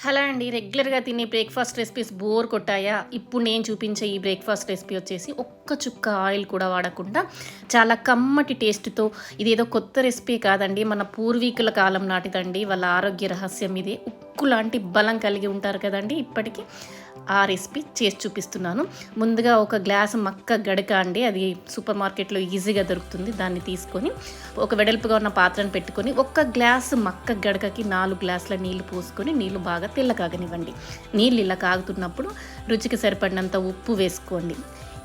Hello అండి రెగ్యులర్గా తినే బ్రేక్ఫాస్ట్ రెసిపీస్ బోర్ కొట్టాయా? ఇప్పుడు నేను చూపించే ఈ బ్రేక్ఫాస్ట్ రెసిపీ వచ్చేసి ఒక్క చుక్క ఆయిల్ కూడా వాడకుండా చాలా కమ్మటి టేస్ట్తో ఇదేదో కొత్త రెసిపీ కాదండి మన పూర్వీకుల కాలం నాటిదండి వాళ్ళ ఆరోగ్య రహస్యం ఇది. ఉక్కు లాంటి బలం కలిగి ఉంటారు కదండి ఇప్పటికీ ఆ రెసిపీ చేసి చూపిస్తున్నాను. ముందుగా ఒక గ్లాస్ మక్క గడక అండి. అది సూపర్ మార్కెట్లో ఈజీగా దొరుకుతుంది. దాన్ని తీసుకొని ఒక వెడల్పుగా ఉన్న పాత్రను పెట్టుకొని ఒక్క గ్లాస్ మక్క గడకకి నాలుగు గ్లాసుల నీళ్ళు పోసుకొని నీళ్ళు బాగా తెల్ల కాగనివ్వండి. నీళ్ళు ఇలా కాగుతున్నప్పుడు రుచికి సరిపడినంత ఉప్పు వేసుకోండి.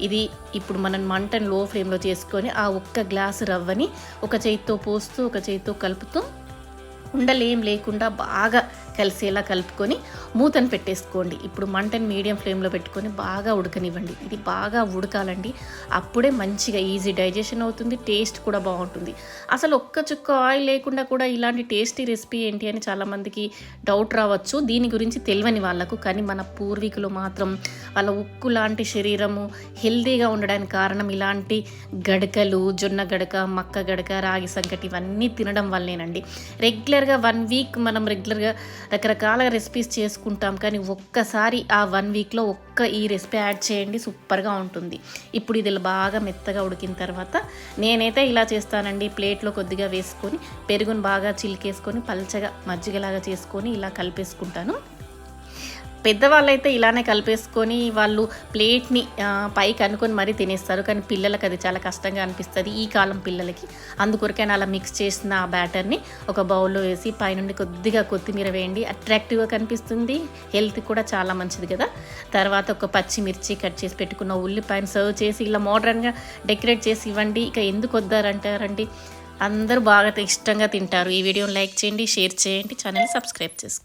ఇది ఇప్పుడు మనం మంటను లో ఫ్లేమ్లో చేసుకొని ఆ ఒక్క గ్లాసు రవ్వని ఒక చేతితో పోస్తూ ఒక చేతితో కలుపుతూ ఉండలేం లేకుండా బాగా కలిసేలా కలుపుకొని మూతను పెట్టేసుకోండి. ఇప్పుడు మంటని మీడియం ఫ్లేమ్లో పెట్టుకొని బాగా ఉడకనివ్వండి. ఇది బాగా ఉడకాలండి. అప్పుడే మంచిగా ఈజీ డైజెషన్ అవుతుంది టేస్ట్ కూడా బాగుంటుంది. అసలు ఒక్క చుక్క ఆయిల్ లేకుండా కూడా ఇలాంటి టేస్టీ రెసిపీ ఏంటి అని చాలామందికి డౌట్ రావచ్చు. దీని గురించి తెలియని వాళ్ళకు కానీ మన పూర్వీకులు మాత్రం వాళ్ళ ఉక్కు లాంటి శరీరము హెల్దీగా ఉండడానికి కారణం ఇలాంటి గడకలు జొన్న గడక మక్క గడక రాగి సంకటి ఇవన్నీ తినడం వల్లేనండి. రెగ్యులర్గా వన్ వీక్ మనం రెగ్యులర్గా రకరకాల రెసిపీస్ చేసుకుంటాం. కానీ ఒక్కసారి ఆ వన్ వీక్లో ఒక్క ఈ రెసిపీ యాడ్ చేయండి సూపర్గా ఉంటుంది. ఇప్పుడు ఇది బాగా మెత్తగా ఉడికిన తర్వాత నేనైతే ఇలా చేస్తానండి. ప్లేట్లో కొద్దిగా వేసుకొని పెరుగును బాగా చిలికేసుకొని పల్చగా మజ్జిగలాగా చేసుకొని ఇలా కలిపేసుకుంటాను. పెద్దవాళ్ళైతే ఇలానే కలిపేసుకొని వాళ్ళు ప్లేట్ని పైకి అనుకొని మరీ తినేస్తారు. కానీ పిల్లలకి అది చాలా కష్టంగా అనిపిస్తుంది ఈ కాలం పిల్లలకి. అందుకొరకైనా అలా మిక్స్ చేసిన ఆ బ్యాటర్ని ఒక బౌల్లో వేసి పైనుండి కొద్దిగా కొత్తిమీర వేయండి. అట్రాక్టివ్గా కనిపిస్తుంది. హెల్త్ కూడా చాలా మంచిది కదా. తర్వాత ఒక పచ్చిమిర్చి కట్ చేసి పెట్టుకున్న ఉల్లిపాయను సర్వ్ చేసి ఇలా మోడర్న్గా డెకరేట్ చేసి ఇవ్వండి. ఇక ఎందుకు వద్దారంటారండి అందరూ బాగా ఇష్టంగా తింటారు. ఈ వీడియోని లైక్ చేయండి షేర్ చేయండి ఛానల్ సబ్స్క్రైబ్ చేసుకోండి.